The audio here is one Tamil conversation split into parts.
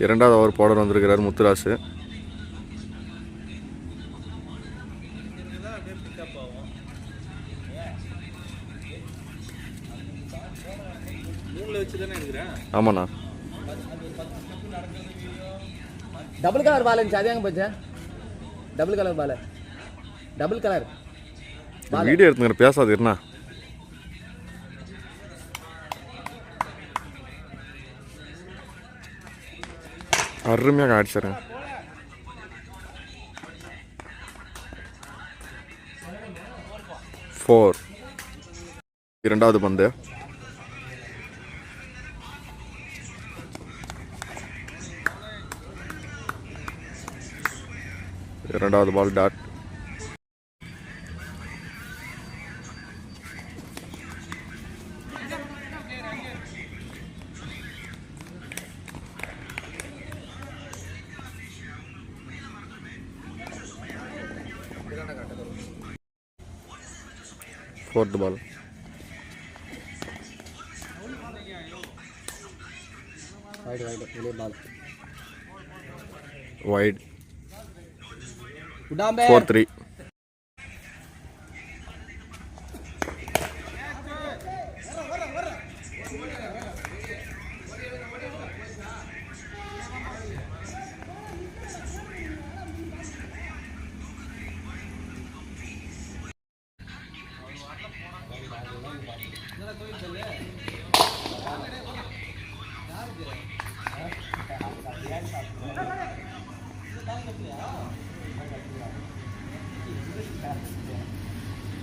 இரண்டாவது ஓவர் போட வந்திருக்கிறார் முத்துராசு. ஆமாண்ணா. டபுள் கலர் பால் இருந்துச்சு. அது எங்கே போச்சு? Double colour ball double colour video எடுத்துங்கிற பேசாது அருமையாக அடிச்சிருங்க ஃபோர் இரண்டாவது பந்து. இரண்டாவது ball dot fourth ball right right வெளியே பால் வைட்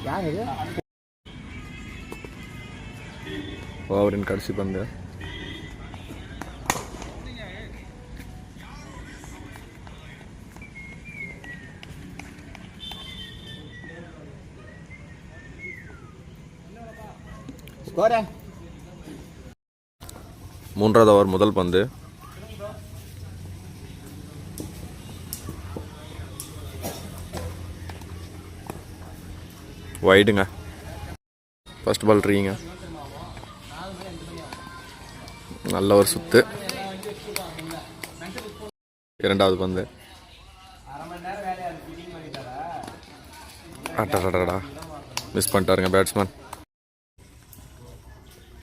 விடாம ஃபோர் த்ரீ யார் இது ஓவரின் கடைசி பந்து ஸ்கோரு மூன்றாவது ஓவர் முதல் பந்து வைடுங்க ஃபஸ்ட் பால் ட்ரீங்க. நல்ல ஒரு சுத்து. இரண்டாவது பந்து. அடடடடா மிஸ் பண்ணிட்டாருங்க பேட்ஸ்மேன்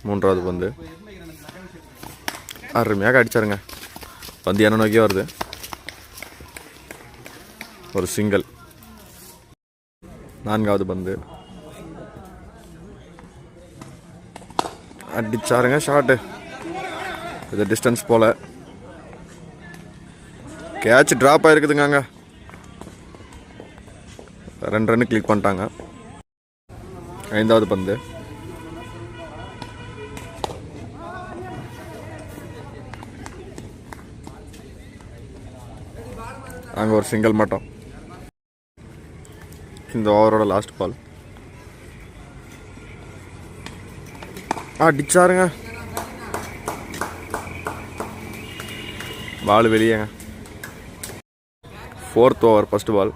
மூன்றாவது பந்து. அருமையாக அடிச்சாருங்க. பந்து என்ன நோக்கியே வருது. ஒரு சிங்கிள் நான்காவது பந்து. அடிச்சாருங்க ஷாட்டு இது டிஸ்டன்ஸ் போல. கேட்ச் ட்ராப் ஆயிருக்குதுங்க அங்க. ரெண்டு ரன்னு கிளிக் பண்ணிட்டாங்க. ஐந்தாவது பந்து. அங்கே ஒரு சிங்கிள் மட்டும். இந்த ஓவரோட லாஸ்ட் பால் அடிச்சாருங்க. பால் வெளியேங்க. ஃபோர்த் ஓவர் ஃபஸ்ட் பால்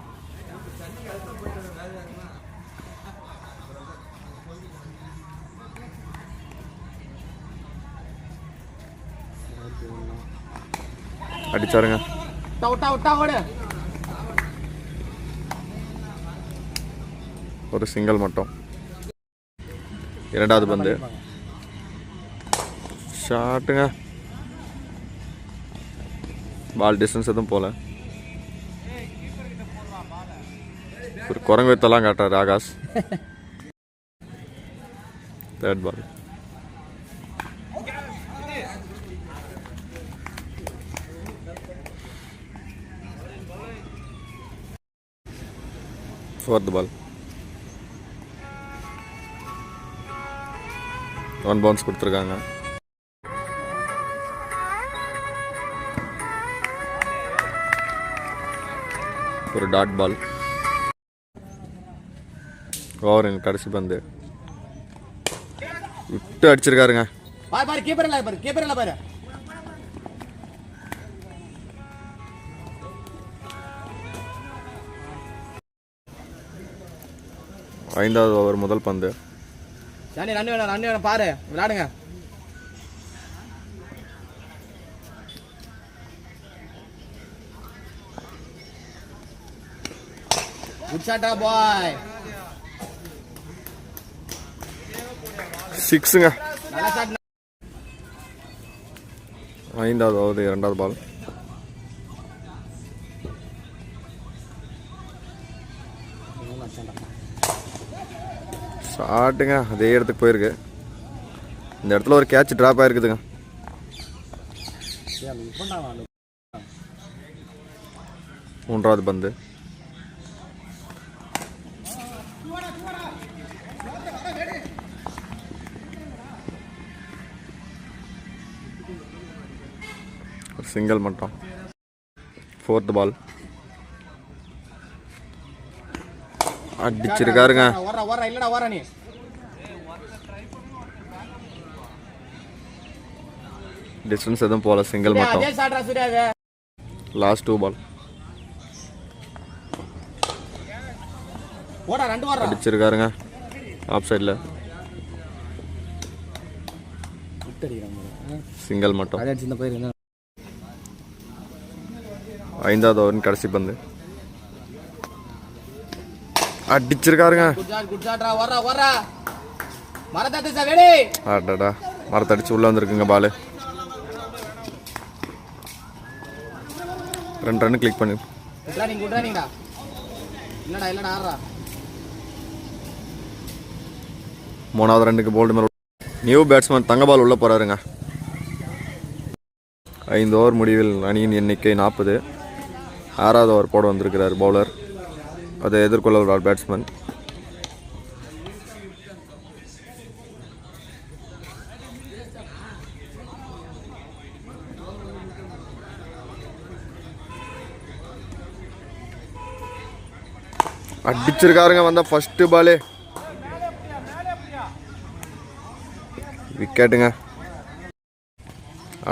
அடிச்சாருங்க விட்டா விட்டா விட்டா ஓடு ஒரு சிங்கிள் மட்டும். இரண்டாவது பந்து. ஷாட்டுங்க. பால் டிஸ்டன்ஸ் எதுவும் போல ஒரு குரங்கு வித்தெல்லாம் காட்டுறாரு Akash. Third ball fourth ball one bounce கொடுத்துருக்காங்க. ஒரு டாட் பால் ஓவர் கடைசி பந்து. விட்டு அடிச்சிருக்காருங்க. ஐந்தாவது ஓவர் முதல் பந்து. தண்ணி நண்டு வேணும் நண்டு வேணும் பாரு. விளாடுங்க. உச்சாட்டா பாய் சிக்ஸுங்க ஐந்தாவது இரண்டாவது பால் ஷாட்டுங்க அதே இடத்துக்கு போயிருக்கு. இந்த இடத்துல ஒரு கேட்ச் ட்ராப் ஆயிருக்குதுங்க. மூன்றாவது பந்து. ஒரு சிங்கிள் மட்டும். ஃபோர்த் பால் அடிச்சிருக்காருங்க. இல்லடா நீ. டிஸ்டன்ஸ் எதுவும் போல சிங்கிள் மட்டும். லாஸ்ட் டூ பால் அடிச்சிருக்காருங்க. ஆஃப் சைடில் சிங்கிள் மட்டும். ஐந்தாவது ஓவரின் கடைசி பந்து. ரெடி ஆடாடா மரத்தடிச்சு உள்ள வந்திருக்குங்க பால். ரெண்டு ரன் கிளிக் பண்ணு. மூணாவது ரன்னுக்கு போல்டு மேல நியூ பேட்ஸ்மேன் தங்க பால் உள்ள போறாருங்க. ஐந்து ஓவர் முடிவில் அணியின் எண்ணிக்கை நாற்பது. ஆறாவது ஓவர் போட வந்திருக்கிறார் பவுலர் அதை எதிர்கொள்ள ஒரு பேட்ஸ்மேன் அடிச்சிருக்காருங்க வந்த ஃபஸ்ட்டு பாலே விக்கெட்டுங்க.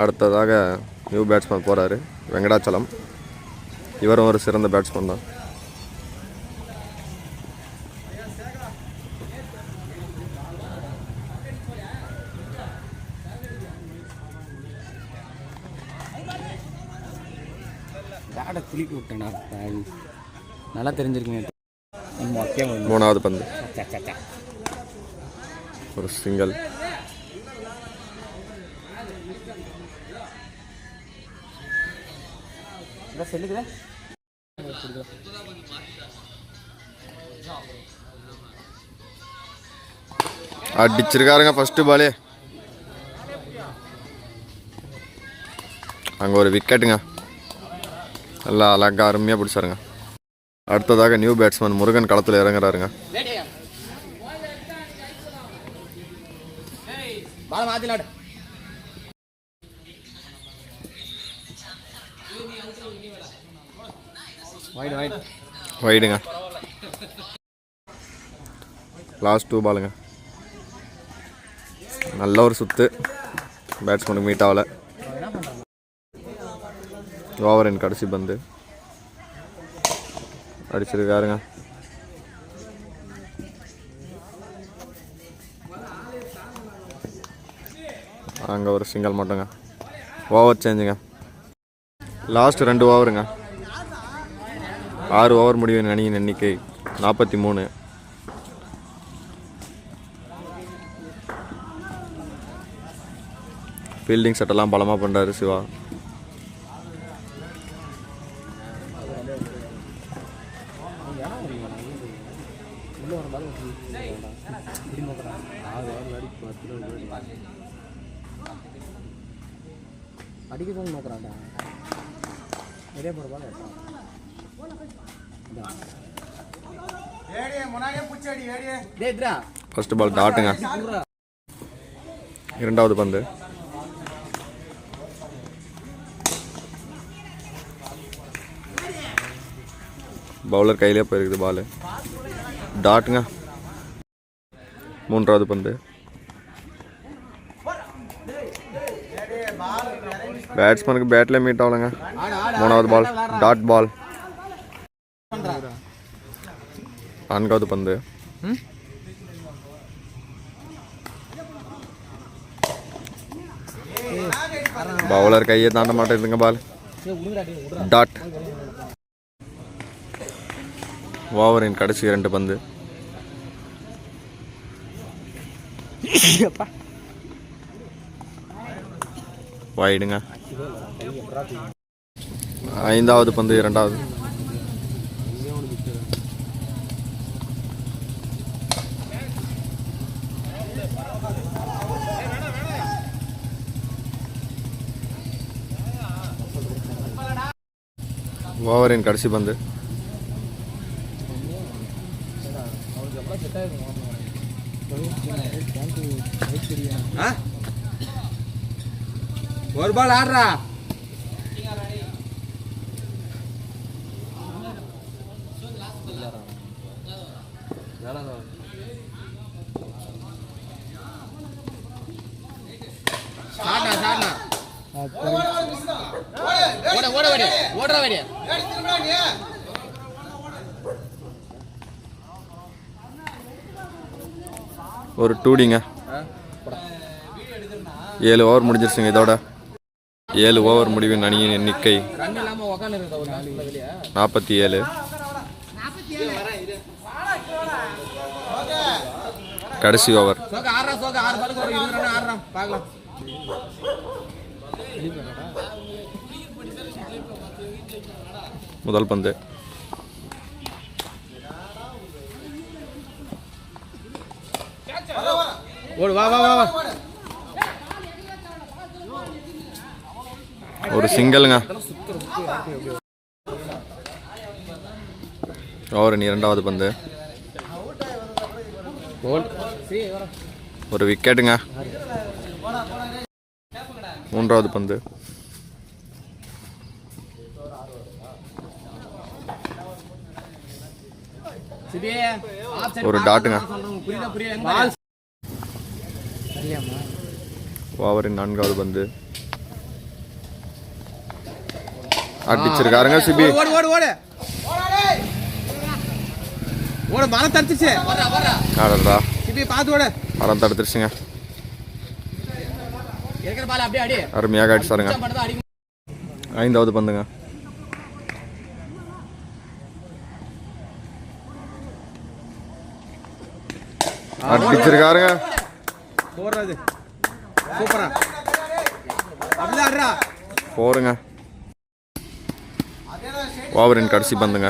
அடுத்ததாக நியூ பேட்ஸ்மேன் போகிறாரு வெங்கடாச்சலம். இவரும் ஒரு சிறந்த பேட்ஸ்மேன் தான். குளிக்க விட்டேன்டா பாவி. நல்லா தெரிஞ்சிருக்கீங்க மூணாவது பந்து. ஒரு சிங்கிள் செல்லுக்குதே. அடிச்சிருக்காருங்க ஃபர்ஸ்ட் பாலே அங்கே ஒரு விக்கெட்டுங்க நல்லா அழகா அருமையாக பிடிச்சாருங்க. அடுத்ததாக நியூ பேட்ஸ்மேன் முருகன் களத்தில் இறங்குறாருங்க. வைடுங்க லாஸ்ட் டூ பாலுங்க நல்ல ஒரு சுத்து. பேட்ஸ்மேனுக்கு மீட் ஆகல. ஓவரின் கடைசி பந்து. அடிச்சிருக்காருங்க. அங்கே ஒரு சிங்கிள் மட்டுங்க. ஓவர் சேஞ்சுங்க லாஸ்ட் ரெண்டு ஓவருங்க ஆறு ஓவர் முடிவின் அணியின் எண்ணிக்கை நாற்பத்தி மூணு. ஃபீல்டிங் செட்டெல்லாம் பலமாக பண்ணுறாரு சிவா. அடிக்க தான் நோக்குறான்டா நிறைய பால் டேத்ரா ஃபர்ஸ்ட் பால் டாட்டுங்க இரண்டாவது பந்து பவுலர் கையிலே போயிருக்குது பால் டாட்டுங்க மூன்றாவது பந்து பேட்ஸ்மேனுக்கு பேட்டில் மீட் ஆகலைங்க ஆடு ஆடு மூணாவது பால் டாட் பால் நான்காவது பந்து. பவுலர் கையை தாண்ட மாட்டேங்குதுங்க பால் டாட் ஓவரின் கடைசி இரண்டு பந்து. வாயிடுங்க ஐந்தாவது பந்து இரண்டாவது. ஓவரின் கடைசி பந்து. ஒரு பால் ஆடுறா. சாட்டா சாட்டா ஓட ஓட ஓடுற வேடிய ஒரு டூடிங்க ஏழு ஓவர் முடிஞ்சிருச்சுங்க இதோட. ஏழு ஓவர் முடிவின் அணியின் எண்ணிக்கை நாற்பத்தி ஏழு. கடைசி ஓவர். முதல் பந்து. ஓடு வா வா வா வா ஒரு சிங்கிளுங்க ஓவரின் இரண்டாவது பந்து. ஒரு விக்கெட்டுங்க மூன்றாவது பந்து. ஒரு டாட்டுங்க ஓவரின் நான்காவது பந்து. அடிச்சிருக்காருங்க சிபி. ஓடு ஓடு ஓடு. ஓடு மரம் தடுத்துச்சு. ஆடல்ரா இப்படி பார்த்து ஓடு. மரம் தடுத்துருச்சுங்க. அருமையாக அடிச்சாருங்க ஐந்தாவது பந்துங்க. அடிச்சிருக்காருங்க. போடுறது. சூப்பரா. அப்படிதான் போருங்க. ஆடுறா கடைசி பந்துங்க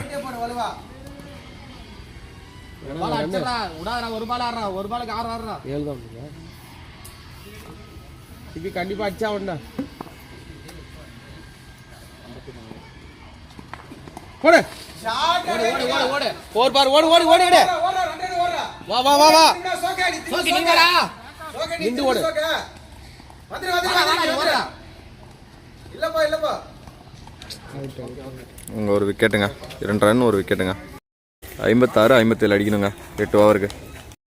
இப்படி கண்டிப்பா அடிச்சா உண்டா ஓடு ஓடு ஓடு ஓடு ஓடு பாரு ஓடு ஓடு ஓடு ஓடு வா வா வா வா சோக்கி நீங்கடா ஓடு இங்கே ஒரு விக்கெட்டுங்க இரண்டு ரன் ஒரு விக்கெட்டுங்க ஐம்பத்தாறு ஐம்பத்தேழு அடிக்கணுங்க. எட்டு ஓவருக்கு